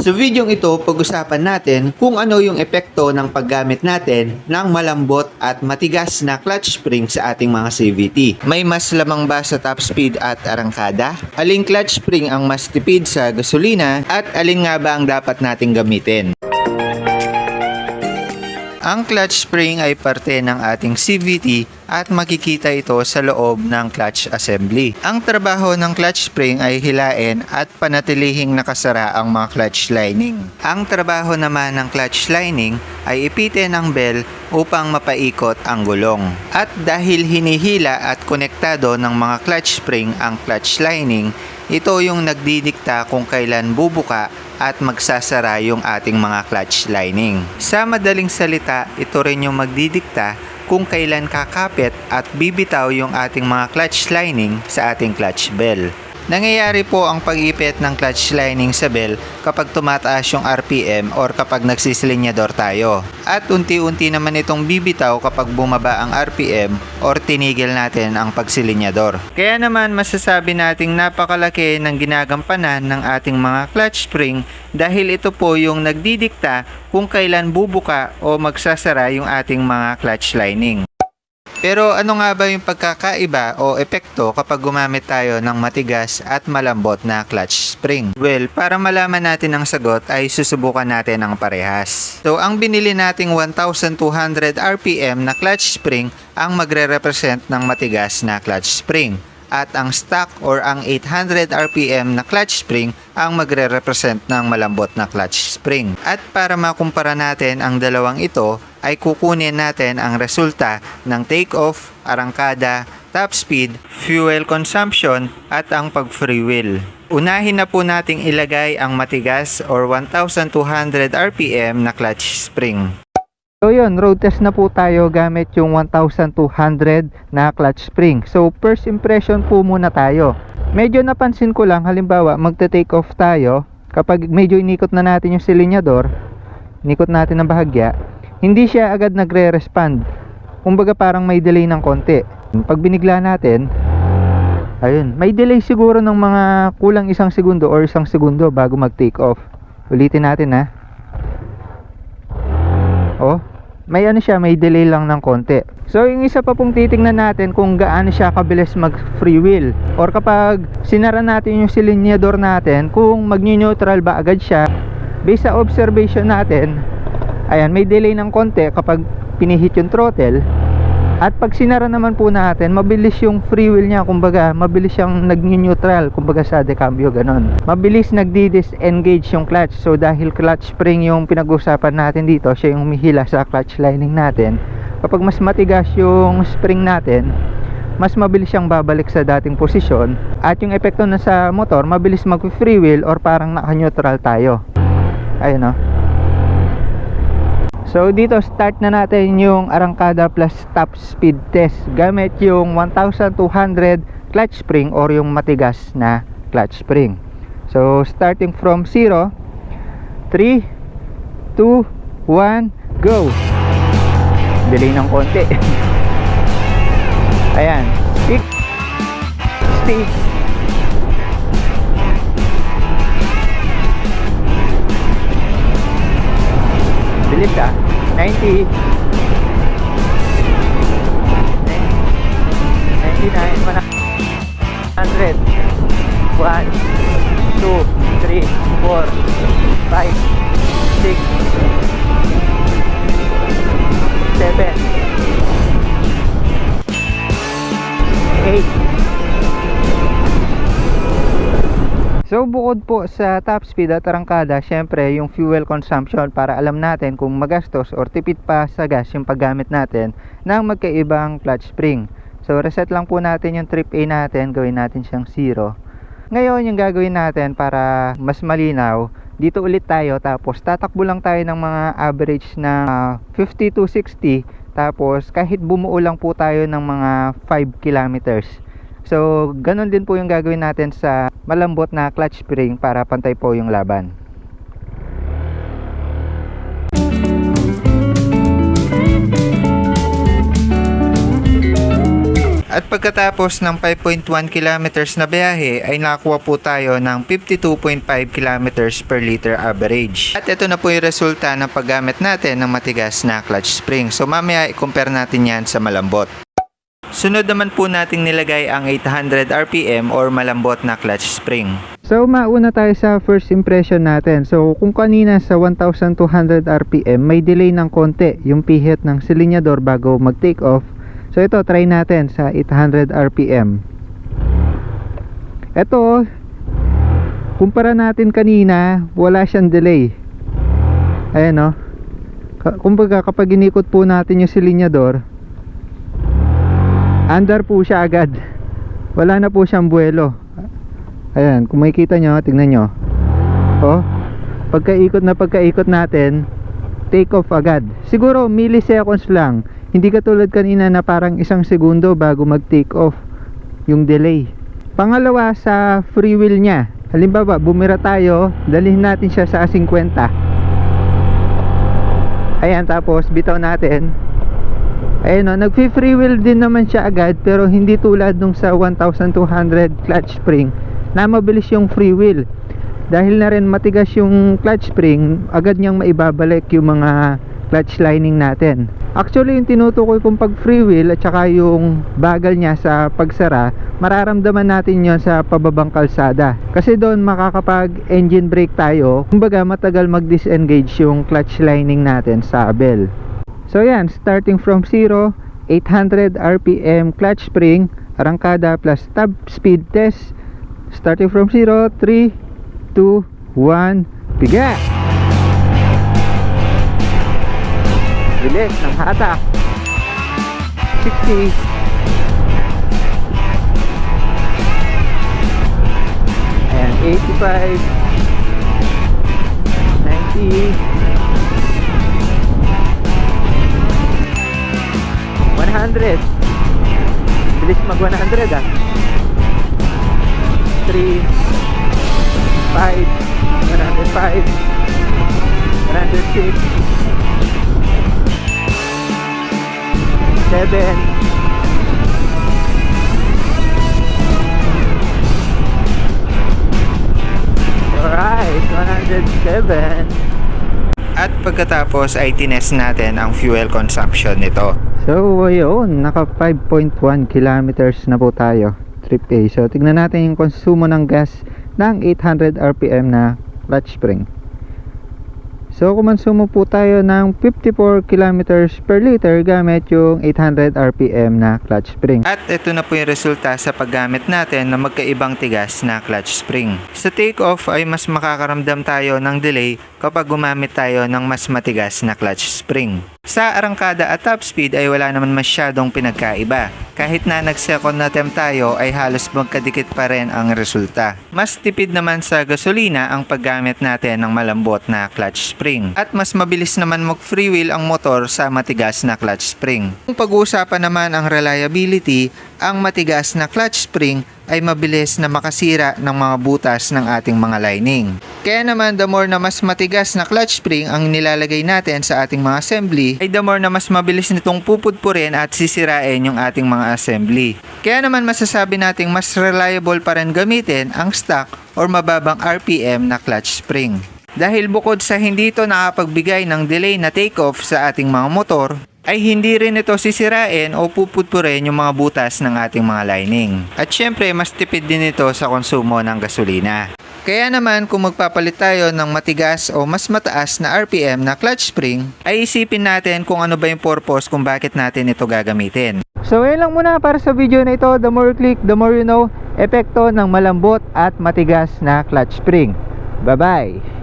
Sa video ito, pag-usapan natin kung ano yung epekto ng paggamit natin ng malambot at matigas na clutch spring sa ating mga CVT. May mas lamang ba sa top speed at arangkada? Aling clutch spring ang mas tipid sa gasolina at alin nga ba ang dapat nating gamitin? Ang clutch spring ay parte ng ating CVT at makikita ito sa loob ng clutch assembly. Ang trabaho ng clutch spring ay hilain at panatilihing nakasara ang mga clutch lining. Ang trabaho naman ng clutch lining ay ipitin ang bell upang mapaikot ang gulong. At dahil hinihila at konektado ng mga clutch spring ang clutch lining, ito yung nagdidikta kung kailan bubuka at magsasara yung ating mga clutch lining. Sa madaling salita, ito rin yung magdidikta kung kailan kakapit at bibitaw yung ating mga clutch lining sa ating clutch bell. Nangyayari po ang pag-ipit ng clutch lining sa bell kapag tumataas yung RPM or kapag nagsisilinyador tayo. At unti-unti naman itong bibitaw kapag bumaba ang RPM or tinigil natin ang pagsilinyador. Kaya naman masasabi nating napakalaki ng ginagampanan ng ating mga clutch spring dahil ito po yung nagdidikta kung kailan bubuka o magsasara yung ating mga clutch lining. Pero ano nga ba yung pagkakaiba o epekto kapag gumamit tayo ng matigas at malambot na clutch spring? Well, para malaman natin ang sagot ay susubukan natin ang parehas. So, ang binili nating 1,200 RPM na clutch spring ang magre-represent ng matigas na clutch spring at ang stock or ang 800 RPM na clutch spring ang magre-represent ng malambot na clutch spring. At para makumpara natin ang dalawang ito, ay kukunin natin ang resulta ng take-off, arangkada, top speed, fuel consumption at ang pag-free wheel. Unahin na po nating ilagay ang matigas or 1,200 RPM na clutch spring. So yun, road test na po tayo gamit yung 1,200 na clutch spring. So first impression po muna tayo. Medyo napansin ko lang, halimbawa magte-take off tayo, kapag medyo inikot na natin yung silinyador, inikot natin ng bahagya, hindi siya agad nagre-respond. Kumbaga parang may delay ng konti. Pag binigla natin, ayun, may delay siguro ng mga kulang isang segundo or isang segundo bago mag-take off. Ulitin natin ha. Oh, may ano siya, may delay lang ng konti. So, yung isa pa pong titingnan natin kung gaano siya kabilis mag free wheel. Or kapag sinara natin yung silinyador natin, kung mag-neutral ba agad siya. Based sa observation natin, ayan, may delay ng konti kapag pinihit yung throttle. At pag sinara naman po natin, mabilis yung free wheel niya, kumbaga, mabilis siyang nag-neutral, kumbaga sa decambio, ganon. Mabilis nagdi-disengage yung clutch. So dahil clutch spring yung pinag-usapan natin dito, siya yung humihila sa clutch lining natin. Kapag mas matigas yung spring natin, mas mabilis siyang babalik sa dating posisyon at yung epekto na sa motor mabilis mag free wheel or parang naka-neutral tayo ayun o So dito start na natin yung arangkada plus top speed test gamit yung 1200 clutch spring or yung matigas na clutch spring. So starting from 0 3 2 1 go. Delay ng konti. Ayan. Stick. Stick. 90 99 100 1 2 3 4 5 6 bukod po sa top speed at arangkada, syempre yung fuel consumption para alam natin kung magastos or tipid pa sa gas yung paggamit natin ng magkaibang clutch spring. So reset lang po natin yung trip A natin, gawin natin siyang 0. Ngayon yung gagawin natin para mas malinaw, dito ulit tayo tapos tatakbo lang tayo ng mga average na 50 to 60 tapos kahit bumuo lang po tayo ng mga 5 kilometers. So, ganun din po yung gagawin natin sa malambot na clutch spring para pantay po yung laban. At pagkatapos ng 5.1 kilometers na biyahe ay nakakuha po tayo ng 52.5 kilometers per liter average. At ito na po yung resulta ng paggamit natin ng matigas na clutch spring. So mamaya i-compare natin yan sa malambot. Sunod naman po nating nilagay ang 800 RPM or malambot na clutch spring. So mauna tayo sa first impression natin. So kung kanina sa 1200 RPM may delay ng konti yung pihit ng silinyador bago mag take off. So ito try natin sa 800 RPM. Ito kumpara natin kanina wala siyang delay. Ayan o. Ka- Kumbaga kapag inikot po natin yung silinyador under po siya agad. Wala na po siyang buwelo. Ayan, kung makikita nyo, tingnan nyo. Oh, pagkaikot na pagkaikot natin, take off agad. Siguro milliseconds lang. Hindi katulad kanina na parang isang segundo bago mag take off yung delay. Pangalawa sa free wheel niya. Halimbawa, bumira tayo, dalhin natin siya sa 50. Ayan, tapos bitaw natin. Ayan o, nag-free wheel din naman siya agad pero hindi tulad nung sa 1200 clutch spring na mabilis yung free wheel. Dahil na rin matigas yung clutch spring, agad niyang maibabalik yung mga clutch lining natin. Actually, yung tinutukoy kong pag free wheel at saka yung bagal niya sa pagsara, mararamdaman natin yon sa pababang kalsada. Kasi doon makakapag engine brake tayo, kumbaga matagal mag-disengage yung clutch lining natin sa abel. So yan, starting from 0, 800 RPM clutch spring, arangkada plus top speed test. Starting from 0, 3, 2, 1, biga! Bilis ng hatak. 60. Ayan, 85. 90. 100 bilis mag 100 ah. 3 5 105 106 7 Alright, 107 At pagkatapos ay tines natin ang fuel consumption nito. So, ayun, naka 5.1 kilometers na po tayo. Trip A. So, tignan natin yung konsumo ng gas ng 800 RPM na clutch spring. So, kumonsumo po tayo ng 54 kilometers per liter gamit yung 800 RPM na clutch spring. At ito na po yung resulta sa paggamit natin ng magkaibang tigas na clutch spring. Sa take-off ay mas makakaramdam tayo ng delay kapag gumamit tayo ng mas matigas na clutch spring. Sa arangkada at top speed ay wala naman masyadong pinagkaiba. Kahit na nag-second attempt tayo ay halos magkadikit pa rin ang resulta. Mas tipid naman sa gasolina ang paggamit natin ng malambot na clutch spring. At mas mabilis naman mag-free wheel ang motor sa matigas na clutch spring. Kung pag-uusapan naman ang reliability, ang matigas na clutch spring ay mabilis na makasira ng mga butas ng ating mga lining. Kaya naman the more na mas matigas na clutch spring ang nilalagay natin sa ating mga assembly, ay the more na mas mabilis nitong pupudpurin at sisirain yung ating mga assembly. Kaya naman masasabi nating mas reliable pa rin gamitin ang stock or mababang RPM na clutch spring. Dahil bukod sa hindi ito nakapagbigay ng delay na takeoff sa ating mga motor, ay hindi rin ito sisirain o pupudpurin yung mga butas ng ating mga lining. At syempre, mas tipid din ito sa konsumo ng gasolina. Kaya naman kung magpapalit tayo ng matigas o mas mataas na RPM na clutch spring, ay isipin natin kung ano ba yung purpose kung bakit natin ito gagamitin. So, ayun lang muna para sa video na ito. The more click, the more you know, epekto ng malambot at matigas na clutch spring. Bye-bye!